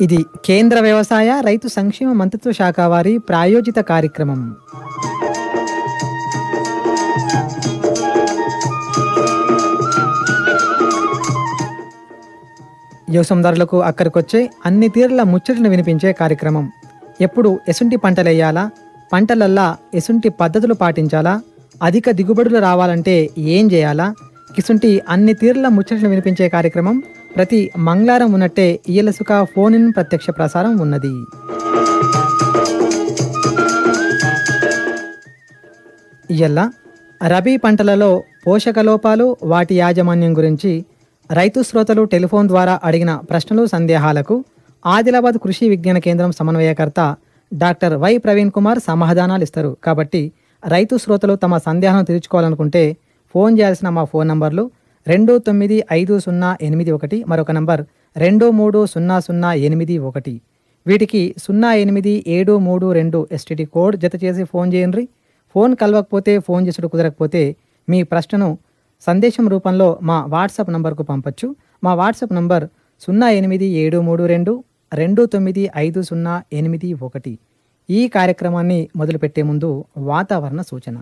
ఇది కేంద్ర వ్యవసాయ రైతు సంక్షేమ మంత్రిత్వ శాఖ వారి ప్రాయోజిత కార్యక్రమం. వ్యవసాయదారులకు అక్కడికొచ్చే అన్ని తీరుల ముచ్చటను వినిపించే కార్యక్రమం. ఎప్పుడు ఎసుంటి పంటలేయాలా పంటలల్లా ఎసుంటి పద్ధతులు పాటించాలా? అధిక దిగుబడులు రావాలంటే ఏం చేయాలా? కిసుంటి అన్ని తీరుల ముచ్చటను వినిపించే కార్యక్రమం ప్రతి మంగళవారం ఉన్నట్టే ఈయలసుక ఫోన్ ఇన్ ప్రత్యక్ష ప్రసారం ఉన్నది. ఇయ్యల్ల రబీ పంటలలో పోషక లోపాలు వాటి యాజమాన్యం గురించి రైతు శ్రోతలు టెలిఫోన్ ద్వారా అడిగిన ప్రశ్నలు సందేహాలకు ఆదిలాబాద్ కృషి విజ్ఞాన కేంద్రం సమన్వయకర్త డాక్టర్ వై ప్రవీణ్ కుమార్ సమాధానాలు ఇస్తారు. కాబట్టి రైతు శ్రోతలు తమ సందేహాలను తీర్చుకోవాలనుకుంటే ఫోన్ చేయాల్సిన మా ఫోన్ నంబర్లు రెండు తొమ్మిది ఐదు సున్నా ఎనిమిది ఒకటి మరొక నంబర్ రెండు మూడు సున్నా సున్నా ఎనిమిది ఒకటి. వీటికి సున్నా ఎనిమిది ఏడు మూడు రెండు ఎస్టీటీ కోడ్ జత చేసి ఫోన్ చేయండి. ఫోన్ కలవకపోతే ఫోన్ చేసుడు కుదరకపోతే మీ ప్రశ్నను సందేశం రూపంలో మా వాట్సాప్ నంబర్కు పంపొచ్చు. మా వాట్సాప్ నంబర్ సున్నా ఎనిమిది ఏడు మూడు రెండు రెండు తొమ్మిది ఐదు సున్నా ఎనిమిది ఒకటి. ఈ కార్యక్రమాన్ని మొదలుపెట్టే ముందు వాతావరణ సూచన.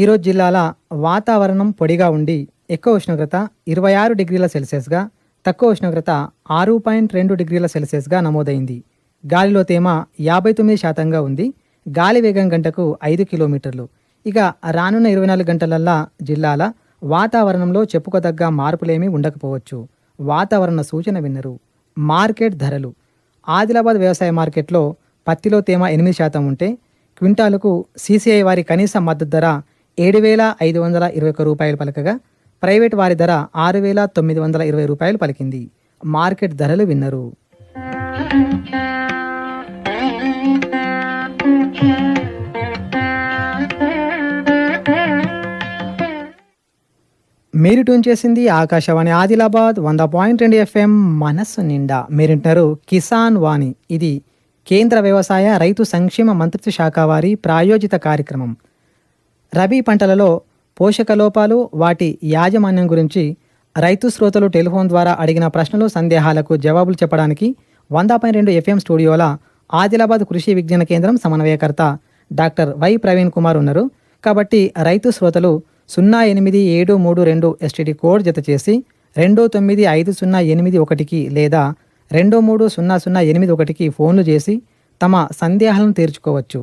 ఈరోజు జిల్లాల వాతావరణం పొడిగా ఉండి ఎక్కువ ఉష్ణోగ్రత ఇరవై ఆరు డిగ్రీల సెల్సియస్గా తక్కువ ఉష్ణోగ్రత ఆరు పాయింట్ రెండు డిగ్రీల సెల్సియస్గా నమోదైంది. గాలిలో తేమ యాభై తొమ్మిది శాతంగా ఉంది. గాలి వేగం గంటకు ఐదు కిలోమీటర్లు. ఇక రానున్న ఇరవై నాలుగు గంటలల్లా జిల్లాల వాతావరణంలో చెప్పుకోదగ్గ మార్పులేమీ ఉండకపోవచ్చు. వాతావరణ సూచన విన్నరు. మార్కెట్ ధరలు. ఆదిలాబాద్ వ్యవసాయ మార్కెట్లో పత్తిలో తేమ ఎనిమిది శాతం ఉంటే క్వింటాలకు సీసీఐ వారి కనీస మద్దతు ధర ఏడు వేల ఐదు వందల ఇరవై ఒక్క రూపాయలు పలకగా ప్రైవేట్ వారి ధర ఆరు వేల తొమ్మిది వందల ఇరవై రూపాయలు పలికింది. మార్కెట్ ధరలు విన్నరు. మీరు ట్యూన్ చేసింది ఆకాశవాణి ఆదిలాబాద్ వంద పాయింట్ రెండు ఎఫ్ఎం మనస్సు నిండా. మీరింటారు కిసాన్ వాణి. ఇది కేంద్ర వ్యవసాయ రైతు సంక్షేమ మంత్రిత్వ శాఖ వారి ప్రాయోజిత కార్యక్రమం. రబీ పంటలలో పోషక లోపాలు వాటి యాజమాన్యం గురించి రైతు శ్రోతలు టెలిఫోన్ ద్వారా అడిగిన ప్రశ్నలు సందేహాలకు జవాబులు చెప్పడానికి వంద పాయింట్ రెండు ఎఫ్ఎం స్టూడియోల ఆదిలాబాద్ కృషి విజ్ఞాన కేంద్రం సమన్వయకర్త డాక్టర్ వై ప్రవీణ్ కుమార్ ఉన్నారు. కాబట్టి రైతు శ్రోతలు సున్నా ఎనిమిది ఏడు మూడు రెండు ఎస్టీడీ కోడ్ జత చేసి రెండు తొమ్మిది ఐదు సున్నా ఎనిమిది ఒకటికి లేదా రెండు మూడు సున్నా సున్నా ఎనిమిది ఒకటికి ఫోన్లు చేసి తమ సందేహాలను తీర్చుకోవచ్చు.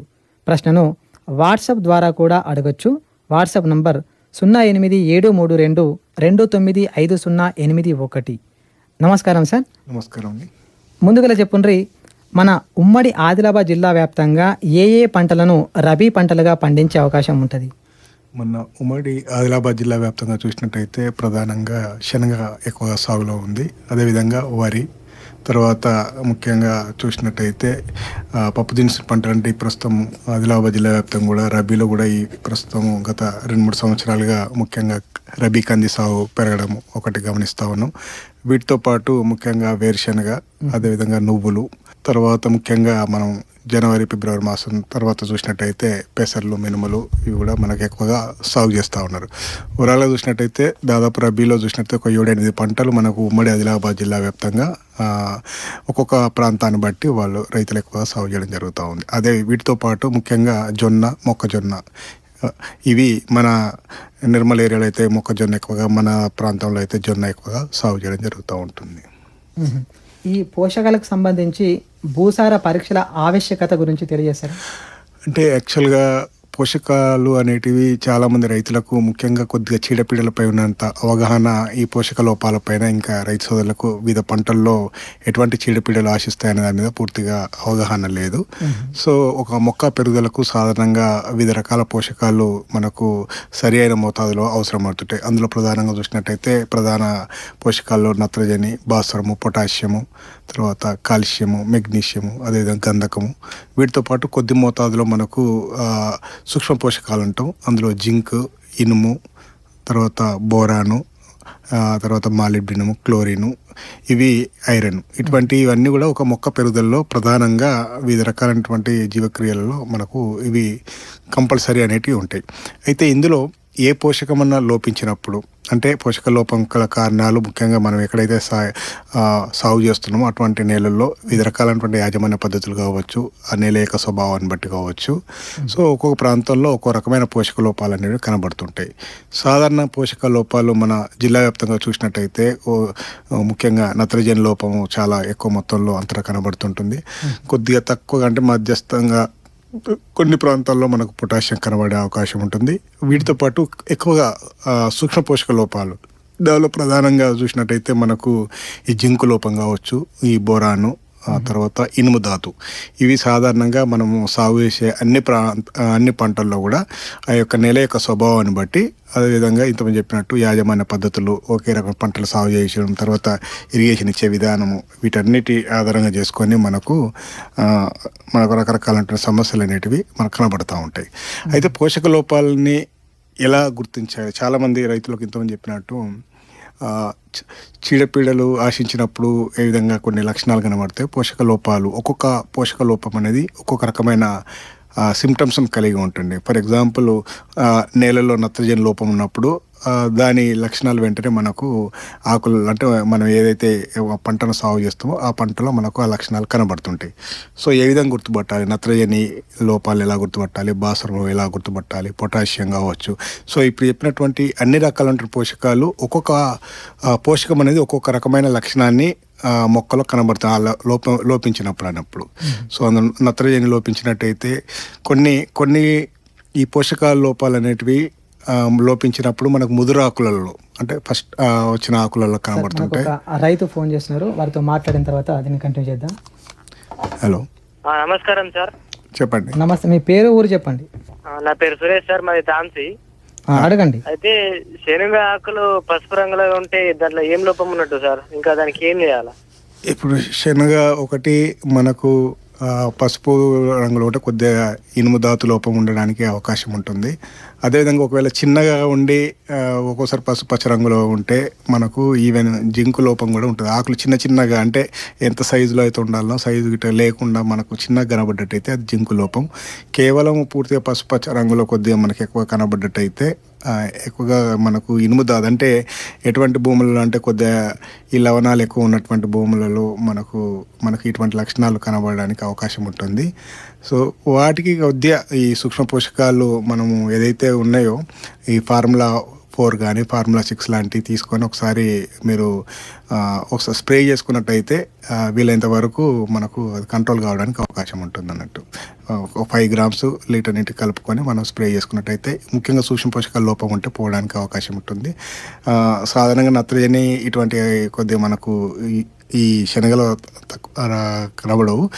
ప్రశ్నను వాట్సాప్ ద్వారా కూడా అడగచ్చు. వాట్సాప్ నంబర్ సున్నా ఎనిమిది ఏడు మూడు రెండు రెండు తొమ్మిది ఐదు సున్నా ఎనిమిది ఒకటి. నమస్కారం సార్. నమస్కారం అండి. ముందుగా చెప్పుండ్రి మన ఉమ్మడి ఆదిలాబాద్ జిల్లా వ్యాప్తంగా ఏ ఏ పంటలను రబీ పంటలుగా పండించే అవకాశం ఉంటుంది? మొన్న ఉమ్మడి ఆదిలాబాద్ జిల్లా వ్యాప్తంగా చూసినట్టయితే ప్రధానంగా శనగ ఎక్కువగా సాగులో ఉంది. అదేవిధంగా వరి తర్వాత ముఖ్యంగా చూసినట్టయితే పప్పు దినుసు పంట అంటే ఈ ప్రస్తుతం ఆదిలాబాద్ జిల్లా వ్యాప్తంగా కూడా రబీలో కూడా ఈ ప్రస్తుతం గత రెండు మూడు సంవత్సరాలుగా ముఖ్యంగా రబీ కంది సాగు పెరగడం ఒకటి గమనిస్తా ఉన్నాం. వీటితో పాటు ముఖ్యంగా వేరుశనగ అదేవిధంగా నువ్వులు తర్వాత ముఖ్యంగా మనం జనవరి ఫిబ్రవరి మాసం తర్వాత చూసినట్టయితే పెసర్లు మినుములు ఇవి కూడా మనకు ఎక్కువగా సాగు చేస్తూ ఉన్నారు. ఉరాలో చూసినట్టయితే దాదాపు రబీలో చూసినట్టయితే ఒక ఏడెనిమిది పంటలు మనకు ఉమ్మడి ఆదిలాబాద్ జిల్లా వ్యాప్తంగా ఒక్కొక్క ప్రాంతాన్ని బట్టి వాళ్ళు రైతులు ఎక్కువగా సాగు చేయడం జరుగుతూ ఉంది. అదే వీటితో పాటు ముఖ్యంగా జొన్న మొక్కజొన్న ఇవి మన నిర్మల్ ఏరియాలో అయితే మొక్కజొన్న ఎక్కువగా మన ప్రాంతంలో అయితే జొన్న ఎక్కువగా సాగు చేయడం జరుగుతూ ఉంటుంది. ఈ పోషకాలకు సంబంధించి భూసార పరీక్షల ఆవశ్యకత గురించి తెలియజేశారు. అంటే యాక్చువల్గా పోషకాలు అనేటివి చాలామంది రైతులకు ముఖ్యంగా కొద్దిగా చీడపీడలపై ఉన్నంత అవగాహన ఈ పోషక లోపాలపైన ఇంకా రైతు సోదరులకు వివిధ పంటల్లో ఎటువంటి చీడపీడలు ఆశిస్తాయనే దాని మీద పూర్తిగా అవగాహన లేదు. సో ఒక మొక్క పెరుగుదలకు సాధారణంగా వివిధ రకాల పోషకాలు మనకు సరి అయిన మోతాదులో అవసరం పడుతుంటాయి అందులో ప్రధానంగా చూసినట్టయితే ప్రధాన పోషకాల్లో నత్రజని భాస్వరము పొటాషియము తర్వాత కాల్షియము మెగ్నీషియము అదేవిధంగా గంధకము. వీటితో పాటు కొద్ది మోతాదులో మనకు సూక్ష్మ పోషకాలు అంటాం అందులో జింక్ ఇనుము తర్వాత బోరాను తర్వాత మాలిబ్డినము క్లోరిను ఇవి ఐరన్. ఇటువంటి ఇవన్నీ కూడా ఒక మొక్క పెరుగుదలలో ప్రధానంగా వివిధ రకాలైనటువంటి జీవక్రియలలో మనకు ఇవి కంపల్సరీ అనేటివి ఉంటాయి. అయితే ఇందులో ఏ పోషకమన్నా లోపించినప్పుడు అంటే పోషక లోపం గల కారణాలు ముఖ్యంగా మనం ఎక్కడైతే సా సాగు చేస్తున్నామో అటువంటి నేలల్లో వివిధ రకాలైనటువంటి యాజమాన్య పద్ధతులు కావచ్చు ఆ నేల యొక్క స్వభావాన్ని బట్టి కావచ్చు. సో ఒక్కొక్క ప్రాంతంలో ఒక్కో రకమైన పోషక లోపాలు అనేవి కనబడుతుంటాయి. సాధారణ పోషక లోపాలు మన జిల్లా వ్యాప్తంగా చూసినట్టయితే ముఖ్యంగా నత్రజని లోపము చాలా ఎక్కువ మొత్తంలో అంతటా కనబడుతుంటుంది. కొద్దిగా తక్కువ అంటే మధ్యస్థంగా కొన్ని ప్రాంతాల్లో మనకు పొటాషియం కనబడే అవకాశం ఉంటుంది. వీటితో పాటు ఎక్కువగా సూక్ష్మ పోషక లోపాలు. దానిలో ప్రధానంగా చూసినట్టయితే మనకు ఈ జింకు లోపం కావచ్చు ఈ బోరాను ఆ తర్వాత ఇనుము ధాతు. ఇవి సాధారణంగా మనము సాగు చేసే అన్ని ప్రా అన్ని పంటల్లో కూడా ఆ యొక్క నేల యొక్క స్వభావాన్ని బట్టి అదేవిధంగా ఇంతమంది చెప్పినట్టు యాజమాన్య పద్ధతులు ఒకే రకం పంటలు సాగు చేయడం తర్వాత ఇరిగేషన్ ఇచ్చే విధానము వీటన్నిటి ఆధారంగా చేసుకొని మనకు మనకు రకరకాలైన సమస్యలు అనేటివి మనకు కనబడుతూ ఉంటాయి. అయితే పోషక లోపాలని ఎలా గుర్తించాలి? చాలామంది రైతులకు ఇంతమంది చెప్పినట్టు చీడపీడలు ఆశించినప్పుడు ఏ విధంగా కొన్ని లక్షణాలు కనబడతాయి? పోషక లోపాలు ఒక్కొక్క పోషక లోపం అనేది ఒక్కొక్క రకమైన సిమ్టమ్స్ని కలిగి ఉంటుంది. ఫర్ ఎగ్జాంపుల్ నేలలో నత్రజని లోపం ఉన్నప్పుడు దాని లక్షణాలు వెంటనే మనకు ఆకులు అంటే మనం ఏదైతే పంటను సాగు చేస్తామో ఆ పంటలో మనకు ఆ లక్షణాలు కనబడుతుంటాయి. సో ఏ విధంగా గుర్తుపట్టాలి? నత్రజని లోపాలు ఎలా గుర్తుపట్టాలి? భాస్వరం ఎలా గుర్తుపట్టాలి? పొటాషియం కావచ్చు. సో ఇప్పుడు చెప్పినటువంటి అన్ని రకాలైన పోషకాలు ఒక్కొక్క పోషకం అనేది ఒక్కొక్క రకమైన లక్షణాన్ని మొక్కలో లో- లోపం లోపించినప్పుడు అన్నప్పుడు. సో అందులో నత్రజని లోపించినట్టయితే కొన్ని కొన్ని ఈ పోషకాల లోపాలు అనేటివి లోపించినప్పుడు మనకు ముదురు ఆకులలో అంటే ఫస్ట్ వచ్చిన ఆకులలో కనబడుతుంటాయి. రైతు ఫోన్ చేస్తున్నారు. వారితో మాట్లాడిన తర్వాత దీన్ని కంటిన్యూ చేద్దాం. హలో. ఆ, నమస్కారం సార్. చెప్పండి. నమస్తే మీ పేరు ఊరు చెప్పండి. ఆ, నా పేరు సురేష్ సార్ మాది తాంసి ఆ, అడగండి. అయితే శనగ ఆకులు పసుపు రంగులో ఉంటే దాంట్లో ఏం లోపం ఉన్నట్టు సార్? ఇంకా దానికి ఏం చేయాలా? ఇప్పుడు శనగ ఒకటి మనకు పసుపు రంగులో ఒకటి కొద్దిగా ఇనుము ధాతు లోపం ఉండడానికి అవకాశం ఉంటుంది. అదేవిధంగా ఒకవేళ చిన్నగా ఉండి ఒక్కోసారి పసుపు పచ్చ రంగులో ఉంటే మనకు ఈవెన్ జింకు లోపం కూడా ఉంటుంది. ఆకులు చిన్న చిన్నగా అంటే ఎంత సైజులో అయితే ఉండాలో సైజు గిట్ట లేకుండా మనకు చిన్నగా కనబడ్డట్టయితే అది జింకు లోపం. కేవలం పూర్తిగా పసుపు పచ్చ రంగులో కొద్దిగా మనకి ఎక్కువ కనబడ్డట్టయితే ఎక్కువగా మనకు ఇనుము దాదు. అంటే ఎటువంటి భూములలో అంటే కొద్దిగా ఈ లవణాలు ఎక్కువ ఉన్నటువంటి భూములలో మనకు మనకు ఇటువంటి లక్షణాలు కనబడడానికి అవకాశం ఉంటుంది. సో వాటికి కొద్దిగా ఈ సూక్ష్మ పోషకాలు మనము ఏదైతే ఉన్నాయో ఈ ఫార్ములా ఫోర్ కానీ ఫార్ములా సిక్స్ లాంటివి తీసుకొని ఒకసారి మీరు ఒకసారి స్ప్రే చేసుకున్నట్టయితే వీలైనంత వరకు మనకు అది కంట్రోల్ కావడానికి అవకాశం ఉంటుంది అన్నట్టు ఒక ఫైవ్ గ్రామ్స్ లీటర్ నీటి కలుపుకొని మనం స్ప్రే చేసుకున్నట్టయితే ముఖ్యంగా సూక్ష్మ పోషకాల లోపం ఉంటే పోవడానికి అవకాశం ఉంటుంది. సాధారణంగా నత్రజని ఇటువంటి కొద్దిగా మనకు ఈ- ఈ తక్కువ కనబడవు.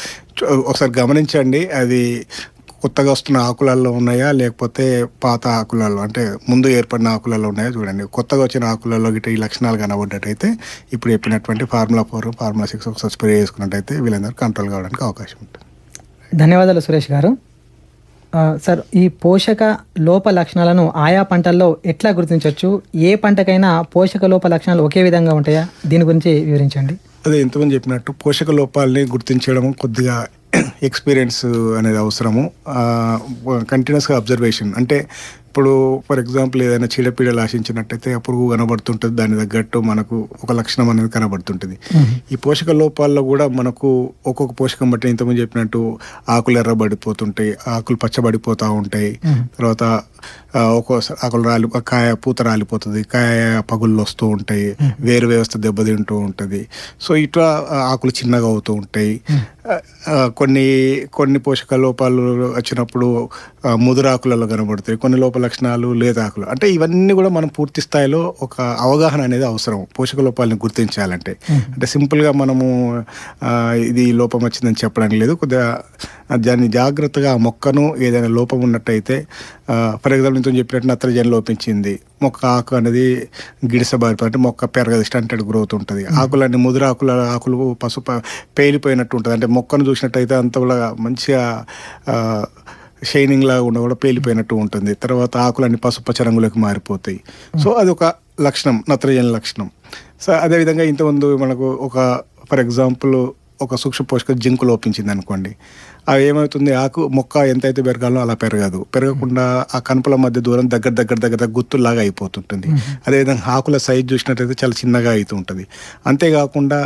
ఒకసారి గమనించండి అది కొత్తగా వస్తున్న ఆకులలో ఉన్నాయా? లేకపోతే పాత ఆకులలో అంటే ముందు ఏర్పడిన ఆకులలో ఉన్నాయా చూడండి. కొత్తగా వచ్చిన ఆకులలో గిట్ట ఈ లక్షణాలు కనబడ్డట్టయితే ఇప్పుడు చెప్పినటువంటి ఫార్ములా ఫోర్ ఫార్ములా సిక్స్ ఒకసారి స్ప్రే చేసుకున్నట్టయితే వీళ్ళందరూ కంట్రోల్ కావడానికి అవకాశం ఉంటుంది. ధన్యవాదాలు సురేష్ గారు. సార్ ఈ పోషక లోప లక్షణాలను ఆయా పంటల్లో ఎట్లా గుర్తించవచ్చు? ఏ పంటకైనా పోషక లోప లక్షణాలు ఒకే విధంగా ఉంటాయా? దీని గురించి వివరించండి. అదే ఎంతమంది చెప్పినట్టు పోషక లోపాలని గుర్తించడం కొద్దిగా ఎక్స్పీరియన్స్ అనేది అవసరము. కంటిన్యూస్గా అబ్జర్వేషన్ అంటే ఇప్పుడు ఫర్ ఎగ్జాంపుల్ ఏదైనా చీడపీడలు ఆశించినట్టయితే పురుగు కనబడుతుంటుంది. దాని తగ్గట్టు మనకు ఒక లక్షణం అనేది కనబడుతుంటుంది. ఈ పోషక లోపాల్లో కూడా మనకు ఒక్కొక్క పోషకం బట్టి ఇంతకుముందు చెప్పినట్టు ఆకులు ఎర్రబడిపోతుంటాయి ఆకులు పచ్చబడిపోతూ ఉంటాయి. తర్వాత ఒక్కోసారి ఆకులు రాలి కాయ పూత రాలిపోతుంది కాయ పగుళ్ళు వస్తూ ఉంటాయి వేరు వ్యవస్థ దెబ్బతింటూ ఉంటుంది. సో ఇట్లా ఆకులు చిన్నగా అవుతూ ఉంటాయి. కొన్ని కొన్ని పోషక లోపాలు వచ్చినప్పుడు ముదురాకులలో కనబడతాయి. కొన్ని లోప లక్షణాలు లేదాకులు. అంటే ఇవన్నీ కూడా మనం పూర్తి స్థాయిలో ఒక అవగాహన అనేది అవసరం. పోషక లోపాలను గుర్తించాలంటే. అంటే సింపుల్గా మనము ఇది లోపం వచ్చిందని చెప్పడానికి లేదు. కొద్దిగా దాన్ని జాగ్రత్తగా ఆ మొక్కను ఏదైనా లోపం ఉన్నట్టయితే ఫర్ ఎగ్జాంపుల్ ఇంత చెప్పినట్టు నత్రజని లోపించింది మొక్క ఆకు అనేది గిడిసబారిపోయి అంటే మొక్క పెరగదు స్టంటెడ్ గ్రోత్ ఉంటుంది. ఆకులన్నీ ముదురు ఆకుల ఆకులు పసుపు పేలిపోయినట్టు ఉంటుంది. అంటే మొక్కను చూసినట్టయితే అంత కూడా మంచిగా షైనింగ్ లాగా ఉండ కూడా పేలిపోయినట్టు ఉంటుంది. తర్వాత ఆకులన్నీ పసుపచ్చ రంగులోకి మారిపోతాయి. సో అది ఒక లక్షణం నత్రజని లక్షణం. సో అదేవిధంగా ఇంతకుముందు మనకు ఒక ఫర్ ఎగ్జాంపుల్ ఒక సూక్ష్మ పోషక జింకు లోపించింది అనుకోండి అవి ఏమవుతుంది? ఆకు మొక్క ఎంతైతే పెరగాలో అలా పెరగదు. పెరగకుండా ఆ కనుపల మధ్య దూరం దగ్గర దగ్గర దగ్గర గుత్తుల్లాగా అయిపోతుంటుంది. అదేవిధంగా ఆకుల సైజ్ చూసినట్టయితే చాలా చిన్నగా అవుతూ ఉంటుంది అంతేకాకుండా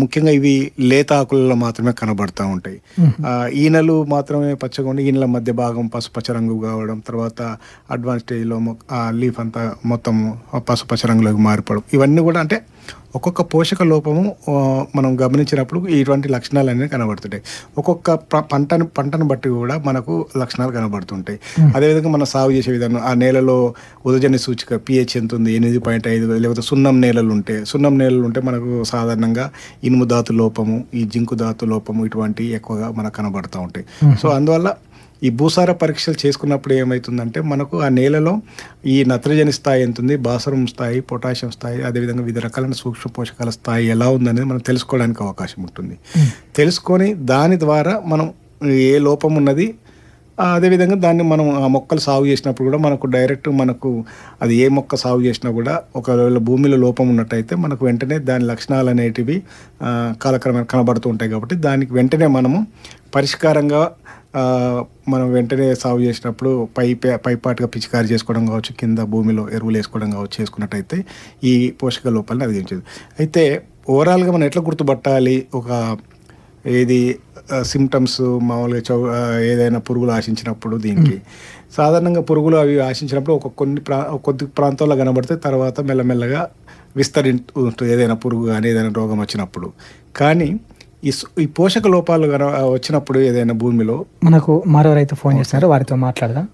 ముఖ్యంగా ఇవి లేత ఆకులలో మాత్రమే కనబడతా ఉంటాయి. ఈనెలు మాత్రమే పచ్చగా ఉండి ఈనెల మధ్య భాగం పసుపచ్చ రంగు కావడం తర్వాత అడ్వాన్స్ స్టేజ్లో లీఫ్ అంతా మొత్తం పసుపచ్చ రంగులోకి మారిపోవడం. ఇవన్నీ కూడా అంటే ఒక్కొక్క పోషక లోపము మనం గమనించినప్పుడు ఇటువంటి లక్షణాలు అనేవి కనబడుతుంటాయి. ఒక్కొక్క పంటను పంటను బట్టి కూడా మనకు లక్షణాలు కనబడుతుంటాయి. అదేవిధంగా మనం సాగు చేసే విధానం ఆ నేలలో ఉదజని సూచిక పిహెచ్ ఎంత ఉంది ఎనిమిది పాయింట్ ఐదు లేకపోతే సున్నం నేలలు ఉంటే సున్నం నేలలు ఉంటే మనకు సాధారణంగా ఇనుము ధాతు లోపము ఈ జింకు ధాతు లోపము ఇటువంటివి ఎక్కువగా మనకు కనబడుతూ ఉంటాయి. సో అందువల్ల ఈ భూసార పరీక్షలు చేసుకున్నప్పుడు ఏమవుతుందంటే మనకు ఆ నేలలో ఈ నత్రజని స్థాయి ఎంత ఉంది భాస్వరం స్థాయి పొటాషియం స్థాయి అదేవిధంగా వివిధ రకాలైన సూక్ష్మ పోషకాల స్థాయి ఎలా ఉందనేది మనం తెలుసుకోవడానికి అవకాశం ఉంటుంది. తెలుసుకొని దాని ద్వారా మనం ఏ లోపం ఉన్నది అదేవిధంగా దాన్ని మనం ఆ మొక్కలు సాగు చేసినప్పుడు కూడా మనకు డైరెక్ట్ మనకు అది ఏ మొక్క సాగు చేసినా కూడా ఒకవేళ భూమిలో లోపం ఉన్నట్టయితే మనకు వెంటనే దాని లక్షణాలు అనేటివి కాలక్రమేణ కనబడుతూ ఉంటాయి కాబట్టి దానికి వెంటనే మనము పరిష్కారంగా మనం వెంటనే సాగు చేసినప్పుడు పై పైపాటుగా పిచికారి చేసుకోవడం కావచ్చు కింద భూమిలో ఎరువులు వేసుకోవడం కావచ్చు చేసుకున్నట్టయితే ఈ పోషక లోపాలను అధిగమించదు. అయితే ఓవరాల్గా మనం ఎట్లా గుర్తుపట్టాలి? ఒక ఏది సిమ్టమ్స్ మామూలుగా చౌ ఏదైనా పురుగులు ఆశించినప్పుడు దీనికి. సాధారణంగా పురుగులు అవి ఆశించినప్పుడు ఒక కొన్ని ప్రా కొద్ది ప్రాంతాల్లో కనబడితే తర్వాత మెల్లమెల్లగా విస్తరింటుంది ఏదైనా పురుగు కానీ ఏదైనా రోగం వచ్చినప్పుడు. కానీ ఈ ఈ పోషక లోపాలు వచ్చినప్పుడు ఏదైనా భూమిలో మనకు మరో రైతు ఫోన్ చేస్తున్నారు వారితో మాట్లాడదాం.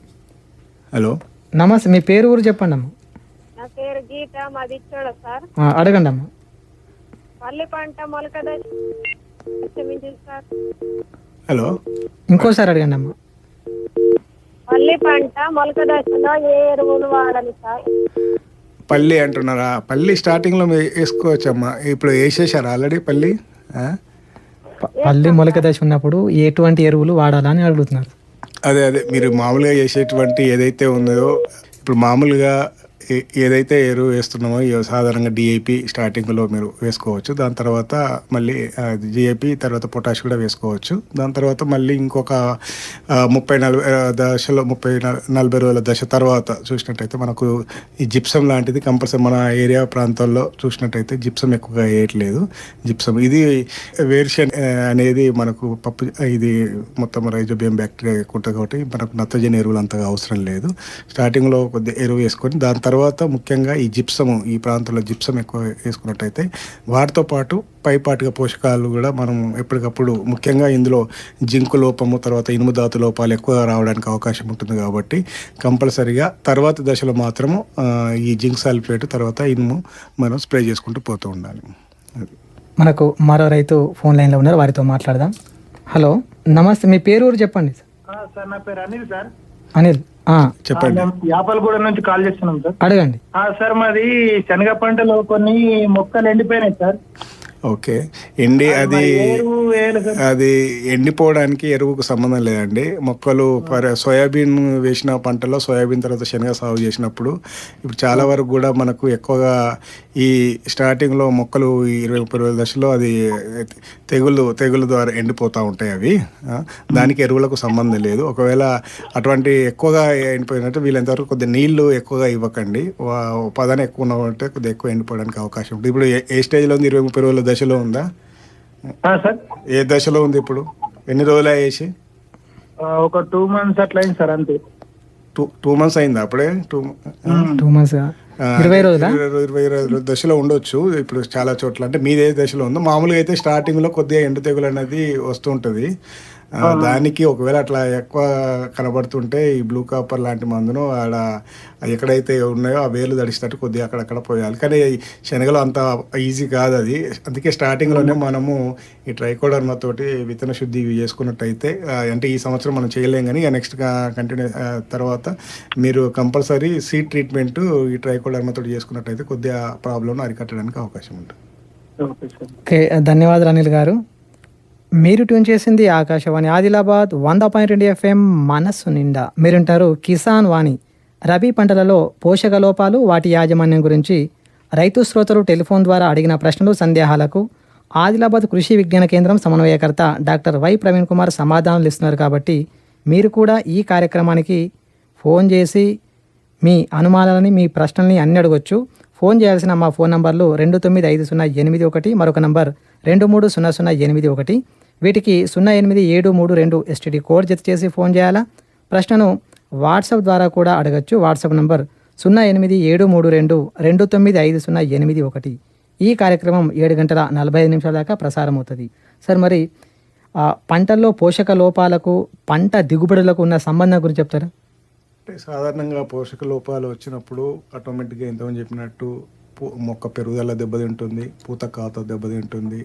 హలో. నమస్తే మీ పేరు ఊరు చెప్పండి అమ్మ. నా పేరు గీత మాది ఇచ్చాడు సార్. ఆ, అడగండి అమ్మ. పల్లి పంట మొలక హలో. ఇంకోసారి అడగండి అమ్మ పల్లి పంట మొలక దశలో ఏ ఎరువులు వాడాలి సార్? పల్లి అంటున్నారా? పల్లి స్టార్టింగ్లో మీరు వేసుకోవచ్చమ్మా. ఇప్పుడు వేసేసారు ఆల్రెడీ పల్లి? ఆ? పల్లి మొలక దశ ఉన్నప్పుడు ఎటువంటి ఎరువులు వాడాలని అడుగుతున్నారు. అదే అదే. మీరు మామూలుగా చేసేటువంటి ఏదైతే ఉన్నదో ఇప్పుడు మామూలుగా ఏదైతే ఎరువు వేస్తున్నామో సాధారణంగా డిఐపి స్టార్టింగ్లో మీరు వేసుకోవచ్చు. దాని తర్వాత మళ్ళీ జిఐపి తర్వాత పొటాష్ కూడా వేసుకోవచ్చు. దాని తర్వాత మళ్ళీ ఇంకొక ముప్పై నలభై దశలో ముప్పై నలభై రోజుల దశ తర్వాత చూసినట్టయితే మనకు ఈ జిప్సం లాంటిది కంపల్సరీ మన ఏరియా ప్రాంతాల్లో చూసినట్టయితే జిప్సం ఎక్కువగా వేయట్లేదు. జిప్సం ఇది వేర్షన్ అనేది మనకు పప్పు ఇది మొత్తం రైజోబియం బ్యాక్టీరియా ఎక్కువ ఉంటుంది కాబట్టి మనకు నత్రజని ఎరువులు అంతగా అవసరం లేదు. స్టార్టింగ్లో కొద్దిగా ఎరువు వేసుకొని దాని తర్వాత ముఖ్యంగా ఈ జిప్సము ఈ ప్రాంతంలో జిప్సం ఎక్కువ వేసుకున్నట్టయితే వాటితో పాటు పైపాటుగా పోషకాలు కూడా మనం ఎప్పటికప్పుడు ముఖ్యంగా ఇందులో జింకు లోపము తర్వాత ఇనుము ధాతు లోపాలు ఎక్కువగా రావడానికి అవకాశం ఉంటుంది కాబట్టి కంపల్సరిగా తర్వాత దశలో మాత్రము ఈ జింక్ సల్ఫేట్ తర్వాత ఇనుము మనం స్ప్రే చేసుకుంటూ పోతూ ఉండాలి. అది. మనకు మరో రైతు ఫోన్ లైన్లో ఉన్నారు వారితో మాట్లాడదాం. హలో నమస్తే మీ పేరు ఊరు చెప్పండి సార్ నా పేరు అనిల్ సార్. అనిల్ ఆ, చెప్పండి. మేము యాపలగూడ నుంచి కాల్ చేస్తున్నాం సార్. అడగండి. ఆ, సార్ మాది శనగ పంటలో కొన్ని మొక్కలు ఎండిపోయినాయి సార్. ఓకే. ఎండి అది అది ఎండిపోవడానికి ఎరువుకు సంబంధం లేదండి. మొక్కలు సోయాబీన్ వేసిన పంటలో సోయాబీన్ తర్వాత శనగ సాగు చేసినప్పుడు ఇప్పుడు చాలా వరకు కూడా మనకు ఎక్కువగా ఈ స్టార్టింగ్లో మొక్కలు ఇరవై ముప్పై రోజుల దశలో అది తెగులు తెగులు ద్వారా ఎండిపోతూ ఉంటాయి అవి. దానికి ఎరువులకు సంబంధం లేదు. ఒకవేళ అటువంటి ఎక్కువగా ఎండిపోయినట్టు వీళ్ళంతవరకు కొద్దిగా నీళ్ళు ఎక్కువగా ఇవ్వకండి. ఉపాదాన ఎక్కువ ఉన్నవంటే కొద్దిగా ఎక్కువ ఎండిపోవడానికి అవకాశం ఉంటుంది. ఇప్పుడు ఏ- ఏ స్టేజ్లో ఉంది? ఇరవై ముప్పై రోజుల దశలో ఉందా? ఆ, సార్. ఏ దశలో ఉంది ఇప్పుడు? ఎన్ని రోజులు ఆ, ఒక టూ మంత్స్ అట్లా అయింది సార్ అంతే. టూ టూ మంత్స్ అయిందా అప్పుడే? టూ టూ మంత్స్ ఆ, ఇరవై రోజులా? ఇరవై ఇరవై రోజుల దశలో ఉండొచ్చు. ఇప్పుడు చాలా చోట్ల అంటే మీదే దశలో ఉందో. మామూలుగా అయితే స్టార్టింగ్లో కొద్దిగా ఎండు తెగులు అనేది వస్తూ ఉంటుంది. ఆ, దానికి ఒకవేళ అట్లా ఎక్కువ కనబడుతుంటే ఈ బ్లూ కాపర్ లాంటి మందును ఆడ ఎక్కడైతే ఉన్నాయో ఆ వేలు తడిచినట్టు కొద్దిగా అక్కడక్కడ పోయాలి. కానీ శనగలు అంత ఈజీ కాదు అది. అందుకే starting లోనే మనము ఈ ట్రైకోడర్మా తోటి విత్తన శుద్ధి ఇవి చేసుకున్నట్టయితే అంటే ఈ సంవత్సరం మనం చేయలేం కానీ నెక్స్ట్ కంటిన్యూ తర్వాత మీరు కంపల్సరీ సీడ్ ట్రీట్మెంట్ ఈ ట్రైకోడర్మా తోటి చేసుకున్నట్టయితే కొద్దిగా ప్రాబ్లం అరికట్టడానికి అవకాశం ఉంటుంది. Okay sir. ఓకే ధన్యవాదాలు అనిల్ గారు. మీరు ట్యూన్ చేసింది ఆకాశవాణి ఆదిలాబాద్ వంద పాయింట్ రెండు ఎఫ్ఎం మనస్సు నిండా. మీరుంటారు కిసాన్ వాణి. రబీ పంటలలో పోషక లోపాలు వాటి యాజమాన్యం గురించి రైతు శ్రోతలు టెలిఫోన్ ద్వారా అడిగిన ప్రశ్నలు సందేహాలకు ఆదిలాబాద్ కృషి విజ్ఞాన కేంద్రం సమన్వయకర్త డాక్టర్ వై ప్రవీణ్ కుమార్ సమాధానాలు ఇస్తున్నారు కాబట్టి మీరు కూడా ఈ కార్యక్రమానికి ఫోన్ చేసి మీ అనుమానాలని మీ ప్రశ్నల్ని అన్ని అడగొచ్చు. ఫోన్ చేయాల్సిన మా ఫోన్ నంబర్లు రెండు తొమ్మిది ఐదు సున్నా ఎనిమిది ఒకటి మరొక నంబర్ రెండు మూడు సున్నా సున్నా ఎనిమిది ఒకటి. వీటికి సున్నా ఎనిమిది ఏడు మూడు రెండు ఎస్టీడీ కోడ్ జత చేసి ఫోన్ చేయాలా? ప్రశ్నను వాట్సాప్ ద్వారా కూడా అడగచ్చు. వాట్సాప్ నంబర్ సున్నా ఎనిమిది ఏడు మూడు రెండు రెండు తొమ్మిది ఐదు సున్నా ఎనిమిది ఒకటి. ఈ కార్యక్రమం ఏడు గంటల నలభై ఐదు నిమిషాల దాకా ప్రసారం అవుతుంది. సార్ మరి పంటల్లో పోషక లోపాలకు పంట దిగుబడులకు ఉన్న సంబంధం గురించి చెప్తారా? అంటే సాధారణంగా పోషక లోపాలు వచ్చినప్పుడు ఆటోమేటిక్గా ఇంతమంది చెప్పినట్టు మొక్క పెరుగుదల దెబ్బతింటుంది పూత కాత దెబ్బతింటుంది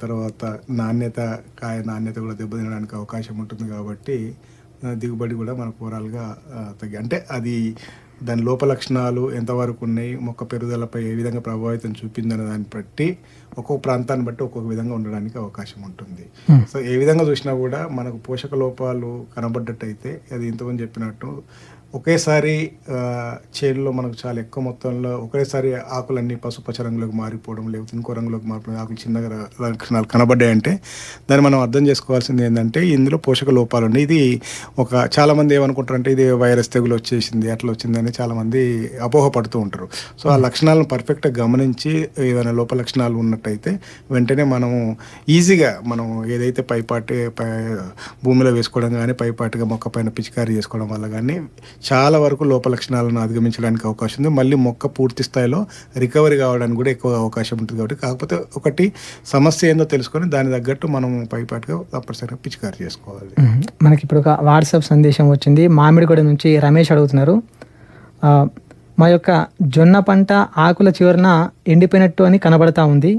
తర్వాత నాణ్యత కాయ నాణ్యత కూడా దెబ్బతినడానికి అవకాశం ఉంటుంది కాబట్టి దిగుబడి కూడా మనకు ఓవరాల్గా తగ్గి అంటే అది దాని లోప లక్షణాలు ఎంతవరకు ఉన్నాయి మొక్క పెరుగుదలపై ఏ విధంగా ప్రభావితం చూపిందనే దాన్ని బట్టి ఒక్కొక్క ప్రాంతాన్ని బట్టి ఒక్కొక్క విధంగా ఉండడానికి అవకాశం ఉంటుంది. సో ఏ విధంగా చూసినా కూడా మనకు పోషక లోపాలు కనబడ్డట్టయితే అది ఇంతమంది చెప్పినట్టు ఒకేసారి చేనులో మనకు చాలా ఎక్కువ మొత్తంలో ఒకేసారి ఆకులన్నీ పసుపచ్చ రంగులోకి మారిపోవడం లేకపోతే ఇంకో రంగులోకి మారిపోవడం ఆకులు చిన్నగా లక్షణాలు కనబడ్డాయంటే దాన్ని మనం అర్థం చేసుకోవాల్సింది ఏంటంటే ఇందులో పోషక లోపాలు ఉన్నాయి. ఇది ఒక చాలా మంది ఏమనుకుంటారంటే ఇది వైరస్ తెగులు వచ్చేసింది అట్లా వచ్చిందని చాలా మంది అపోహపడుతూ ఉంటారు. సో ఆ లక్షణాలను పర్ఫెక్ట్గా గమనించి ఏదైనా లోప లక్షణాలు ఉన్నట్టయితే వెంటనే మనము ఈజీగా మనం ఏదైతే పైపాటి పై భూమిలో వేసుకోవడం కానీ పైపాటిగా మొక్క పైన పిచికారీ చేసుకోవడం వల్ల కానీ చాలా వరకు లోప లక్షణాలను అధిగమించడానికి అవకాశం ఉంది. మళ్ళీ మొక్క పూర్తి స్థాయిలో రికవరీ కావడానికి కూడా ఎక్కువ అవకాశం ఉంటుంది కాబట్టి కాకపోతే ఒకటి సమస్య ఏందో తెలుసుకొని దాని తగ్గట్టు మనం పైపాటిగా తప్పనిసరిగా పిచికారీ చేసుకోవాలి. మనకి ఇప్పుడు ఒక వాట్సాప్ సందేశం వచ్చింది. మామిడిగూడ నుంచి రమేష్ అడుగుతున్నారు. మా యొక్క జొన్న పంట ఆకుల చివరన ఎండిపోయినట్టు అని కనబడతా ఉంది.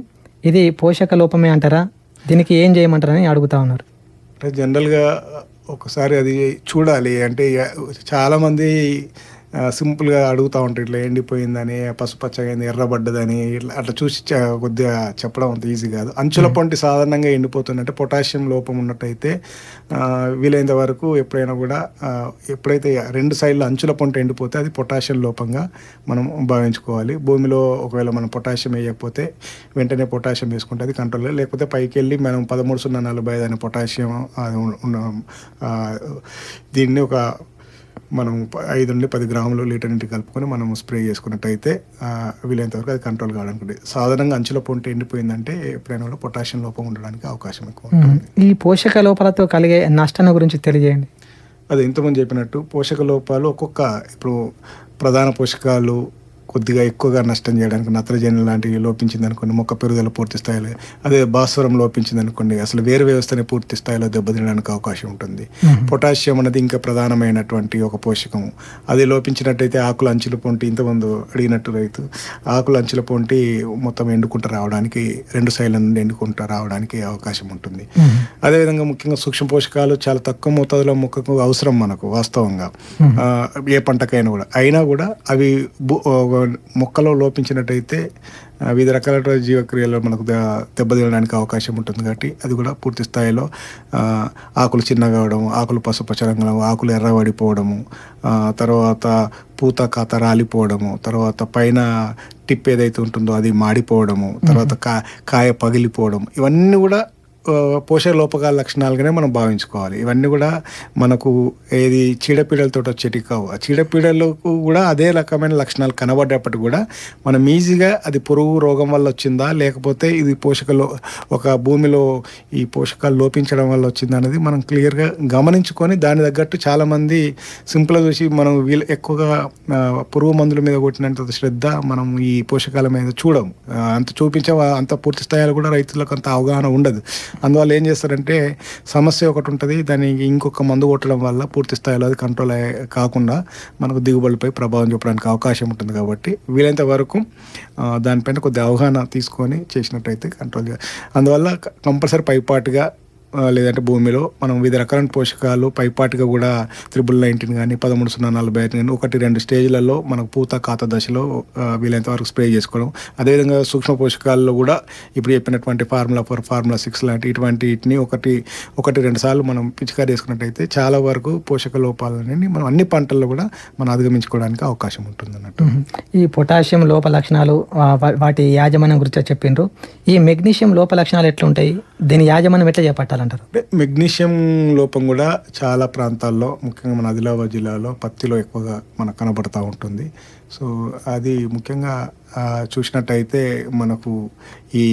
ఇది పోషక లోపమే అంటారా? దీనికి ఏం చేయమంటారని అడుగుతా ఉన్నారు. అంటే జనరల్గా ఒకసారి అది చూడాలి. అంటే ఇక చాలామంది సింపుల్గా అడుగుతూ ఉంటారు ఇట్లా ఎండిపోయిందని పసుపచ్చగా ఎర్రబడ్డదని ఇట్లా అట్లా చూసి కొద్దిగా చెప్పడం అంత ఈజీ కాదు. అంచుల పొంటి సాధారణంగా ఎండిపోతుందంటే పొటాషియం లోపం ఉన్నట్టయితే వీలైనంత వరకు ఎప్పుడైనా కూడా ఎప్పుడైతే రెండు సైడ్లు అంచుల పొంట ఎండిపోతే అది పొటాషియం లోపంగా మనం భావించుకోవాలి. భూమిలో ఒకవేళ మనం పొటాషియం వేయకపోతే వెంటనే పొటాషియం వేసుకుంటే అది కంట్రోల్ లేకపోతే పైకి వెళ్ళి మనం పదమూడు సున్నా నలభై ఐదు అనే పొటాషియం దీన్ని ఒక మనం ఐదు నుండి పది గ్రాములు లీటర్ నీటి కలుపుకొని మనం స్ప్రే చేసుకున్నట్టయితే వీలైనంత వరకు అది కంట్రోల్ కావడానికి. సాధారణంగా అంచుల పొంట ఎండిపోయిందంటే ఎప్పుడైనా కూడా పొటాషియం లోపం ఉండడానికి అవకాశం ఎక్కువ ఉంటుంది. ఈ పోషక లోపాలతో కలిగే నష్టాన్ని గురించి తెలియజేయండి అది ఇంతమంది చెప్పినట్టు పోషక లోపాలు ఒక్కొక్క ఇప్పుడు ప్రధాన పోషకాలు కొద్దిగా ఎక్కువగా నష్టం చేయడానికి నత్రజని లాంటివి లోపించింది అనుకోండి మొక్క పెరుగుదల పూర్తి స్థాయిలో అదే భాస్వరం లోపించింది అనుకోండి అసలు వేరు వ్యవస్థని పూర్తి స్థాయిలో దెబ్బతినడానికి అవకాశం ఉంటుంది. పొటాషియం అనేది ఇంకా ప్రధానమైనటువంటి ఒక పోషకం. అది లోపించినట్టయితే ఆకుల అంచుల పొంటి ఇంతమంది అడిగినట్టు రైతు ఆకుల అంచుల పొంటి మొత్తం ఎండుకుంటూ రావడానికి రెండు సైడ్ల నుండి ఎండుకుంటూ రావడానికి అవకాశం ఉంటుంది. అదేవిధంగా ముఖ్యంగా సూక్ష్మ పోషకాలు చాలా తక్కువ మోతాదులో మొక్కకు అవసరం మనకు వాస్తవంగా. ఏ పంటకైనా కూడా. అయినా కూడా అవి మొక్కలో లోపించినట్టయితే వివిధ రకాల జీవక్రియలు మనకు దెబ్బతినడానికి అవకాశం ఉంటుంది కాబట్టి అది కూడా పూర్తి స్థాయిలో ఆకులు చిన్నగా అవడం ఆకులు పసుపచ్చ రంగులో ఆకులు ఎర్రబడిపోవడము తర్వాత పూత కాత రాలిపోవడము తర్వాత పైన టిప్ ఏదైతే ఉంటుందో అది మాడిపోవడము తర్వాత కా కాయ పగిలిపోవడం ఇవన్నీ కూడా పోషక లోపకాల లక్షణాలుగానే మనం భావించుకోవాలి. ఇవన్నీ కూడా మనకు ఏది చీడపీడలతో వచ్చేటివి కావు. ఆ చీడపీడలకు కూడా అదే రకమైన లక్షణాలు కనబడ్డప్పటికి కూడా మనం ఈజీగా అది పురుగు రోగం వల్ల వచ్చిందా లేకపోతే ఇది పోషకలో ఒక భూమిలో ఈ పోషకాలు లోపించడం వల్ల వచ్చిందా అనేది మనం క్లియర్గా గమనించుకొని దాని తగ్గట్టు చాలామంది సింపుల్గా చూసి మనం వీళ్ళు ఎక్కువగా పురుగు మందుల మీద కొట్టినంత శ్రద్ధ మనం ఈ పోషకాల మీద చూడము. అంత చూపించే అంత పూర్తి స్థాయిలో కూడా రైతులకు అంత అవగాహన ఉండదు. అందువల్ల ఏం చేస్తారంటే సమస్య ఒకటి ఉంటుంది దానికి ఇంకొక మందు కొట్టడం వల్ల పూర్తి స్థాయిలో అది కంట్రోల్ అయ్యే కాకుండా మనకు దిగుబడిపై ప్రభావం చూపడానికి అవకాశం ఉంటుంది కాబట్టి వీలైనంత వరకు దానిపైన కొద్ది అవగాహన తీసుకొని చేసినట్టయితే కంట్రోల్ చేయాలి. అందువల్ల కంపల్సరీ పైపాటుగా లేదంటే భూమిలో మనం వివిధ రకాలైన పోషకాలు పైపాటిగా కూడా త్రిబుల్ నైన్టీన్ కానీ పదమూడు సున్నా నలభై ఐదు కానీ ఒకటి రెండు స్టేజ్లలో మనకు పూత కాత దశలో వీలైనంత వరకు స్ప్రే చేసుకోవడం. అదేవిధంగా సూక్ష్మ పోషకాల్లో కూడా ఇప్పుడు చెప్పినటువంటి ఫార్ములా ఫోర్ ఫార్ములా సిక్స్ లాంటి ఇటువంటి వీటిని ఒకటి ఒకటి రెండు సార్లు మనం పిచికారి చేసుకున్నట్టయితే చాలా వరకు పోషక లోపాలని మనం అన్ని పంటల్లో కూడా మనం అధిగమించుకోవడానికి అవకాశం ఉంటుంది అన్నట్టు ఈ పొటాషియం లోప లక్షణాలు వాటి యాజమాన్యం గురించి చెప్పిండ్రు ఈ మెగ్నీషియం లోప లక్షణాలు ఎట్లుంటాయి? దీని యాజమాన్యం ఎట్లా చేపట్టాలి? అంటే మెగ్నీషియం లోపం కూడా చాలా ప్రాంతాల్లో ముఖ్యంగా మన ఆదిలాబాద్ జిల్లాలో పత్తిలో ఎక్కువగా మనకు కనబడుతూ ఉంటుంది. సో అది ముఖ్యంగా చూసినట్టయితే మనకు ఈ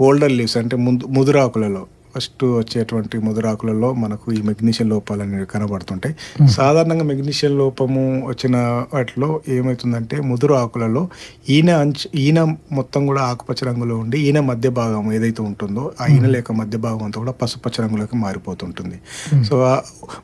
ఓల్డర్ లీవ్స్ అంటే ముందు ముదురాకులలో ఫస్ట్ వచ్చేటువంటి ముదురాకులలో మనకు ఈ మెగ్నీషియం లోపాలు అనేవి కనబడుతుంటాయి. సాధారణంగా మెగ్నీషియం లోపము వచ్చిన వాటిలో ఏమవుతుందంటే ముదురు ఆకులలో ఈన అంచు ఈన మొత్తం కూడా ఆకుపచ్చ రంగులో ఉండి ఈన మధ్య భాగం ఏదైతే ఉంటుందో ఆ ఈన లేక మధ్య భాగం అంతా కూడా పసుపచ్చ రంగులోకి మారిపోతుంటుంది. సో ఆ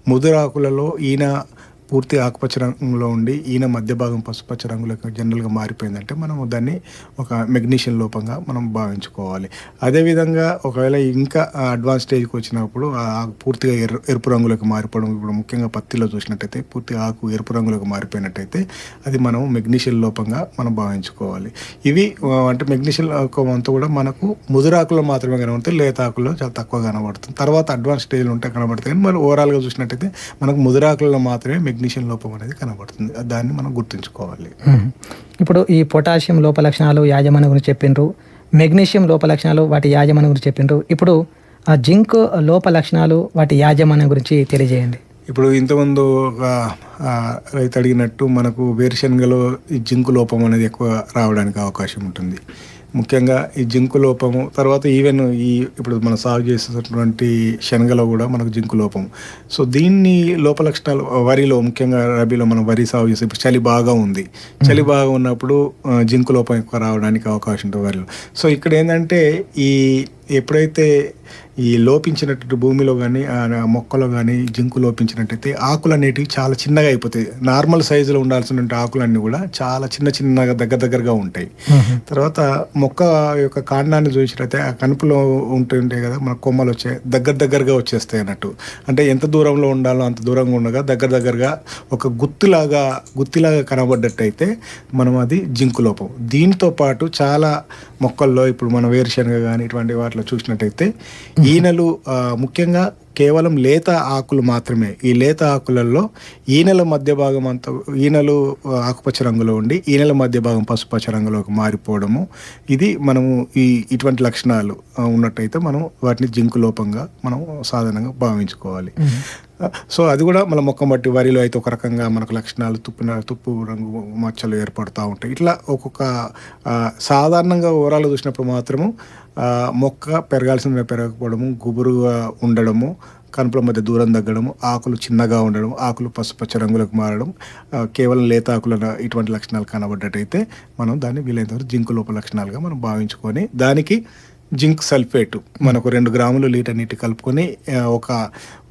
ముదురు ఆకులలో ఈన పూర్తి ఆకుపచ్చ రంగులో ఉండి ఈయన మధ్య భాగం పసుపచ్చ రంగులో జనరల్గా మారిపోయిందంటే మనం దాన్ని ఒక మెగ్నీషియం లోపంగా మనం భావించుకోవాలి. అదేవిధంగా ఒకవేళ ఇంకా అడ్వాన్స్ స్టేజ్కి వచ్చినప్పుడు ఆకు పూర్తిగా ఎర్ర ఎరుపు రంగులోకి మారిపోవడం ఇప్పుడు ముఖ్యంగా పత్తిలో చూసినట్టయితే పూర్తి ఆకు ఎరుపు రంగులోకి మారిపోయినట్టయితే అది మనం మెగ్నీషియం లోపంగా మనం భావించుకోవాలి. ఇవి అంటే మెగ్నీషియం లోపం అంతా కూడా మనకు ముదురాకులో మాత్రమే కనబడుతుంది లేత ఆకుల్లో చాలా తక్కువ కనబడుతుంది. తర్వాత అడ్వాన్స్ స్టేజ్లు ఉంటే కనబడుతుంది కానీ మరి ఓవరాల్గా చూసినట్టయితే మనకు ముదురాకులలో మాత్రమే మెగ్నీషియం లోపం అనేది కనబడుతుంది. దాన్ని మనం గుర్తుంచుకోవాలి. ఇప్పుడు ఈ పొటాషియం లోప లక్షణాలు యాజమాన్యం గురించి చెప్పిండ్రు. మెగ్నీషియం లోప లక్షణాలు వాటి యాజమాన్యం గురించి చెప్పిండ్రు. ఇప్పుడు ఆ జింక్ లోప లక్షణాలు వాటి యాజమాన్యం గురించి తెలియజేయండి. ఇప్పుడు ఇంతకుముందు ఒక రైతు అడిగినట్టు మనకు వేరుశనగలో ఈ జింకు లోపం అనేది ఎక్కువ రావడానికి అవకాశం ఉంటుంది. ముఖ్యంగా ఈ జింకు లోపము తర్వాత ఈవెన్ ఈ ఇప్పుడు మనం సాగు చేసేటటువంటి శనగలో కూడా మనకు జింకు లోపం సో దీన్ని లోప లక్షణాలు వరిలో ముఖ్యంగా రబీలో మనం వరి సాగు చేసే ఇప్పుడు చలి బాగా ఉంది. చలి బాగా ఉన్నప్పుడు జింకు లోపం ఎక్కువ రావడానికి అవకాశం ఉంటుంది వరిలో. సో ఇక్కడ ఏంటంటే ఈ ఎప్పుడైతే ఈ లోపించినట్టు భూమిలో కానీ ఆ మొక్కలో కానీ జింకు లోపించినట్టయితే ఆకులు అనేటివి చాలా చిన్నగా అయిపోతాయి. నార్మల్ సైజులో ఉండాల్సిన ఆకులన్నీ కూడా చాలా చిన్న చిన్నగా దగ్గర దగ్గరగా ఉంటాయి. తర్వాత మొక్క యొక్క కాండాన్ని చూసినట్టయితే ఆ కనుపులో ఉంటుంటాయి కదా మన కొమ్మలు వచ్చాయి దగ్గర దగ్గరగా వచ్చేస్తాయి అన్నట్టు. అంటే ఎంత దూరంలో ఉండాలో అంత దూరంగా ఉండగా దగ్గర దగ్గరగా ఒక గుత్తిలాగా గుత్తిలాగా కనబడ్డట్టయితే మనం అది జింకు లోపం. దీంతో పాటు చాలా మొక్కల్లో ఇప్పుడు మన వేరుశనగ కానీ ఇటువంటి వాటిలో చూసినట్టయితే ఈనెలు ముఖ్యంగా కేవలం లేత ఆకులు మాత్రమే. ఈ లేత ఆకులలో ఈనెల మధ్య భాగం అంతా ఈనెలు ఆకుపచ్చ రంగులో ఉండి ఈనెల మధ్య భాగం పసుపచ్చ రంగులోకి మారిపోవడము. ఇది మనము ఈ ఇటువంటి లక్షణాలు ఉన్నట్టయితే మనం వాటిని జింకు లోపంగా మనం సాధారణంగా భావించుకోవాలి. సో అది కూడా మన మొక్క బట్టి వరిలో అయితే ఒక రకంగా మనకు లక్షణాలు తుప్పు తుప్పు రంగు మచ్చలు ఏర్పడుతూ ఉంటాయి. ఇట్లా ఒక్కొక్క సాధారణంగా ఓవరాల్ చూసినప్పుడు మాత్రము మొక్క పెరగాల్సిన పెరగకపోవడము గుబురుగా ఉండడము కనుపుల మధ్య దూరం తగ్గడము ఆకులు చిన్నగా ఉండడం ఆకులు పసుపచ్చ రంగులకు మారడం కేవలం లేత ఆకుల ఇటువంటి లక్షణాలు కనబడ్డట్టయితే మనం దాన్ని వీలైనంతవరకు జింకు లోప లక్షణాలుగా మనం భావించుకొని దానికి జింక్ సల్ఫేట్ మనకు రెండు గ్రాములు లీటర్ నీటి కలుపుకొని ఒక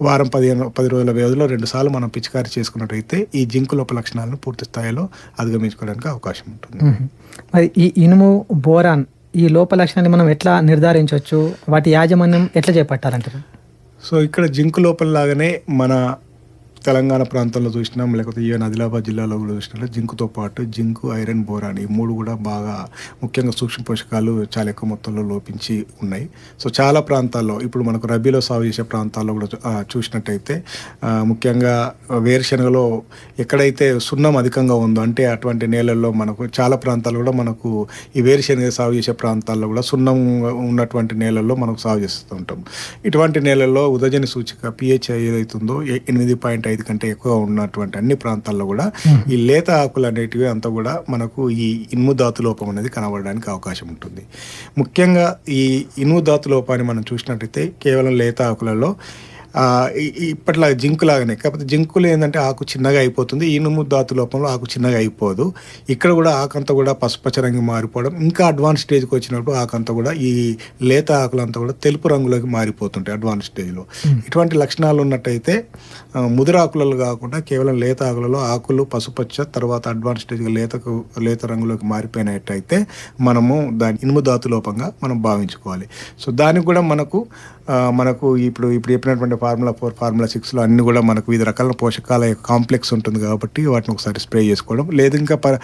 వారం పదిహేను పది రోజుల వ్యవధిలో రెండు సార్లు మనం పిచికారి చేసుకున్నట్టయితే ఈ జింక్ లోప లక్షణాలను పూర్తి స్థాయిలో అధిగమించుకోవడానికి అవకాశం ఉంటుంది. మరి ఈ ఇనుము బోరాన్ ఈ లోప లక్షణాన్ని మనం ఎట్లా నిర్ధారించవచ్చు? వాటి యాజమాన్యం ఎట్లా చేపట్టాలంటారు? సో ఇక్కడ జింకు లోపల లాగానే మన తెలంగాణ ప్రాంతంలో చూసినాం లేకపోతే ఈవెన్ ఆదిలాబాద్ జిల్లాలో కూడా చూసినా జింకుతో పాటు జింకు ఐరన్ బోరాన్ ఈ మూడు కూడా బాగా ముఖ్యంగా సూక్ష్మ పోషకాలు చాలా ఎక్కువ మొత్తంలో లోపించి ఉన్నాయి. సో చాలా ప్రాంతాల్లో ఇప్పుడు మనకు రబీలో సాగు చేసే ప్రాంతాల్లో కూడా చూసినట్టయితే ముఖ్యంగా వేరుశనగలో ఎక్కడైతే సున్నం అధికంగా ఉందో అంటే అటువంటి నేలల్లో మనకు చాలా ప్రాంతాలు కూడా మనకు ఈ వేరుశనగ సాగు చేసే ప్రాంతాల్లో కూడా సున్నం ఉన్నటువంటి నేలల్లో మనకు సాగు చేస్తూ ఉంటాం. ఇటువంటి నేలల్లో ఉదజని సూచిక పిహెచ్ ఏదైతుందో ఎనిమిది పాయింట్ ఐదు కంటే ఎక్కువ ఉన్నటువంటి అన్ని ప్రాంతాల్లో కూడా ఈ లేత ఆకులు అనేటివి అంతా కూడా మనకు ఈ ఇనుము ధాతు లోపం అనేది కనబడడానికి అవకాశం ఉంటుంది. ముఖ్యంగా ఈ ఇనుము ధాతు లోపాన్ని మనం చూసినట్టయితే కేవలం లేత ఆకులలో ఇప్పట్లా జింకు లాగానే. కాకపోతే జింకులు ఏంటంటే ఆకు చిన్నగా అయిపోతుంది. ఇనుము ధాతు లోపంలో ఆకు చిన్నగా అయిపోదు. ఇక్కడ కూడా ఆకంతా కూడా పసుపచ్చ రంగు మారిపోవడం. ఇంకా అడ్వాన్స్ స్టేజ్కి వచ్చినప్పుడు ఆకంతా కూడా ఈ లేత ఆకులంతా కూడా తెలుపు రంగులోకి మారిపోతుంటాయి అడ్వాన్స్ స్టేజ్లో. ఇటువంటి లక్షణాలు ఉన్నట్టయితే ఆ, ముదురు ఆకులలో కాకుండా కేవలం లేత ఆకులలో ఆకులు పసుపచ్చ తర్వాత అడ్వాన్స్ స్టేజ్గా లేతకు లేత రంగులోకి మారిపోయినట్టయితే మనము దాని ఇనుము ధాతు లోపంగా మనం భావించుకోవాలి. సో దానికి కూడా మనకు మనకు ఇప్పుడు ఇప్పుడు చెప్పినటువంటి ఫార్ములా ఫోర్ ఫార్ములా సిక్స్లో అన్ని కూడా మనకు వివిధ రకాల పోషకాల యొక్క కాంప్లెక్స్ ఉంటుంది కాబట్టి వాటిని ఒకసారి స్ప్రే చేసుకోవడం. లేదు ఇంకా పర్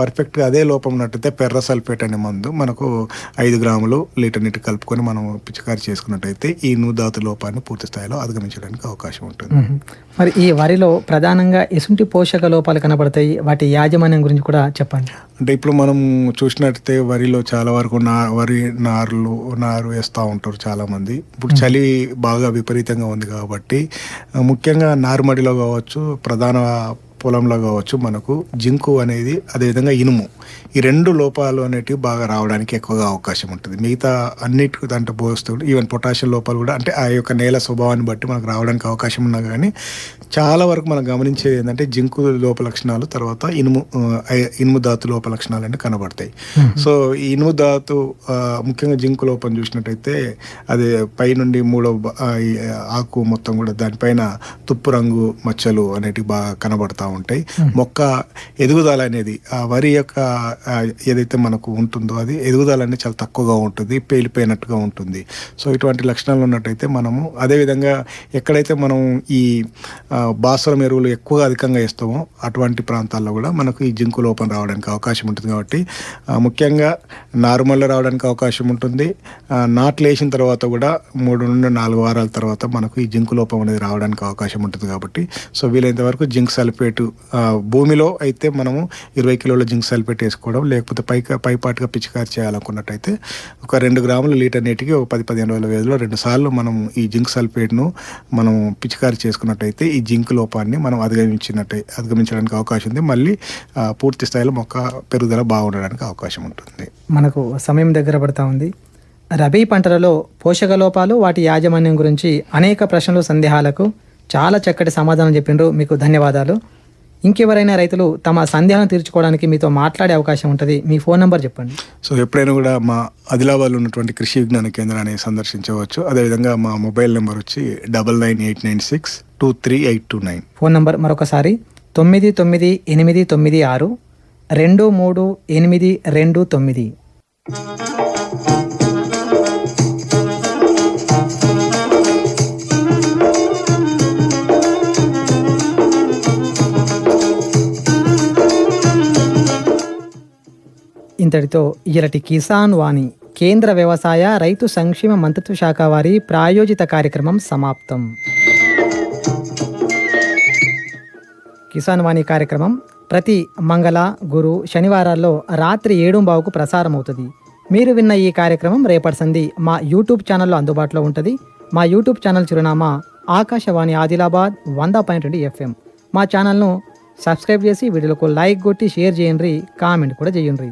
పర్ఫెక్ట్గా అదే లోపం ఉన్నట్టయితే పెర్ర సల్ఫేట్ అనే మందు మనకు ఐదు గ్రాములు లీటర్ నీటి కలుపుకొని మనం పిచికారి చేసుకున్నట్టయితే ఈ నూధాతు లోపాన్ని పూర్తి స్థాయిలో అధిగమించడానికి అవకాశం ఉంటుంది. మరి ఈ వరిలో ప్రధానంగా ఎసుంటి పోషక లోపాలు కనబడతాయి. వాటి యాజమాన్యం గురించి కూడా చెప్పండి. అంటే ఇప్పుడు మనం చూసినట్టయితే వరిలో చాలా వరకు నా వరి నారులు నారు వేస్తూ ఉంటారు చాలామంది. ఇప్పుడు చలి బాగా విపరీతంగా ఉంది కాబట్టి ముఖ్యంగా నారుమడిలో కావచ్చు ప్రధాన పొలంలో కావచ్చు మనకు జింకు అనేది అదేవిధంగా ఇనుము. ఈ రెండు లోపాలు అనేటివి బాగా రావడానికి ఎక్కువగా అవకాశం ఉంటుంది. మిగతా అన్నిటికి దాంట్లో పోస్తూ ఈవెన్ పొటాషియం లోపాలు కూడా అంటే ఆ యొక్క నేల స్వభావాన్ని బట్టి మనకు రావడానికి అవకాశం ఉన్నా కానీ చాలా వరకు మనం గమనించేది ఏంటంటే జింకు లోప లక్షణాలు తర్వాత ఇనుము ఇనుము ధాతు లోప లక్షణాలు అనేవి కనబడతాయి. సో ఈ ఇనుము ధాతు ముఖ్యంగా జింకు లోపం చూసినట్టయితే అది పై నుండి మూడో బ- ఆ, ఈ ఆకు మొత్తం కూడా దానిపైన తుప్పు రంగు మచ్చలు అనేటివి బాగా కనబడతా ఉంటాయి. మొక్క ఎదుగుదల అనేది ఆ వరి యొక్క ఏదైతే మనకు ఉంటుందో అది ఎదుగుదల అనేది చాలా తక్కువగా ఉంటుంది పేలిపోయినట్టుగా ఉంటుంది. సో ఇటువంటి లక్షణాలు ఉన్నట్టయితే మనము అదేవిధంగా ఎక్కడైతే మనం ఈ బాసరం భాస్వరం ఎరువులు ఎక్కువగా అధికంగా ఇస్తామో అటువంటి ప్రాంతాల్లో కూడా మనకు ఈ జింకు లోపం రావడానికి అవకాశం ఉంటుంది కాబట్టి ముఖ్యంగా నార్మల్లో రావడానికి అవకాశం ఉంటుంది. నాట్లు వేసిన తర్వాత కూడా మూడు నుండి నాలుగు వారాల తర్వాత మనకు ఈ జింకు లోపం అనేది రావడానికి అవకాశం ఉంటుంది కాబట్టి సో వీలైనంత వరకు జింక్ సల్ఫేట్ భూమిలో అయితే మనము ఇరవై కిలోల జింక్ సల్ఫేట్ వేసుకోవడం లేకపోతే పై పైపాటుగా పిచికారి చేయాలనుకున్నట్టయితే ఒక రెండు గ్రాముల లీటర్ నీటికి ఒక పది పదిహేను రోజుల వ్యవధిలో రెండు సార్లు మనం ఈ జింక్ సల్ఫేట్ను మనం పిచికారి చేసుకున్నట్టయితే ఈ జింక్ లోపాన్ని మనం అధిగమించినట్టు అధిగమించడానికి అవకాశం ఉంది. మళ్ళీ పూర్తి స్థాయిలో మొక్క పెరుగుదల బాగుండడానికి అవకాశం ఉంటుంది. మనకు సమయం దగ్గర పడతా ఉంది. రబీ పంటలలో పోషక లోపాలు వాటి యాజమాన్యం గురించి అనేక ప్రశ్నలు సందేహాలకు చాలా చక్కటి సమాధానం చెప్పిండ్రు. మీకు ధన్యవాదాలు. ఇంకెవరైనా రైతులు తమ సందేహాలను తీర్చుకోవడానికి మీతో మాట్లాడే అవకాశం ఉంటుంది. మీ ఫోన్ నంబర్ చెప్పండి. సో ఎప్పుడైనా కూడా మా ఆదిలాబాద్లో ఉన్నటువంటి కృషి విజ్ఞాన కేంద్రాన్ని సందర్శించవచ్చు. అదేవిధంగా మా మొబైల్ నెంబర్ వచ్చి double nine eight nine six two three eight two nine. Phone number మరొకసారి తొమ్మిది తొమ్మిది ఎనిమిది తొమ్మిది ఆరు రెండు మూడు ఎనిమిది రెండు తొమ్మిది. ఇంతటితో ఇరటి కిసాన్ వాణి కేంద్ర వ్యవసాయ రైతు సంక్షేమ మంత్రిత్వ శాఖ వారి ప్రాయోజిత కార్యక్రమం సమాప్తం. కిసాన్ వాణి కార్యక్రమం ప్రతి మంగళ గురు శనివారాల్లో రాత్రి ఏడుంబావుకు ప్రసారం అవుతుంది మీరు విన్న ఈ కార్యక్రమం రేపటి సంధి మా యూట్యూబ్ ఛానల్లో అందుబాటులో ఉంటుంది. మా యూట్యూబ్ ఛానల్ చిరునామా ఆకాశవాణి ఆదిలాబాద్ వంద పాయింట్ రెండు ఎఫ్ఎం. మా ఛానల్ను సబ్స్క్రైబ్ చేసి వీడియోలకు లైక్ కొట్టి షేర్ చేయండి కామెంట్ కూడా చేయండి.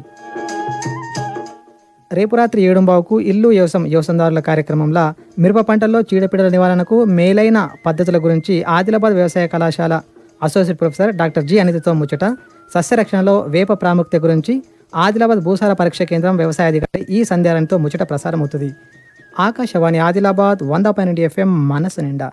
రేపు రాత్రి ఏడుంబావుకు ఇల్లు వ్యవసాయం వ్యవసాయదారుల కార్యక్రమంలో మిరప పంటల్లో చీడపీడల నివారణకు మేలైన పద్ధతుల గురించి ఆదిలాబాద్ వ్యవసాయ కళాశాల అసోసియేట్ ప్రొఫెసర్ డాక్టర్ జి అనితతో ముచ్చట. సస్యరక్షణలో వేప ప్రాముఖ్యత గురించి ఆదిలాబాద్ భూసార పరీక్ష కేంద్రం వ్యవసాయ అధికారి ఈ సంధ్యాలతో ముచ్చట ప్రసారం అవుతుంది ఆకాశవాణి ఆదిలాబాద్ వంద పన్నెండు ఎఫ్ఎం మనసు నిండా.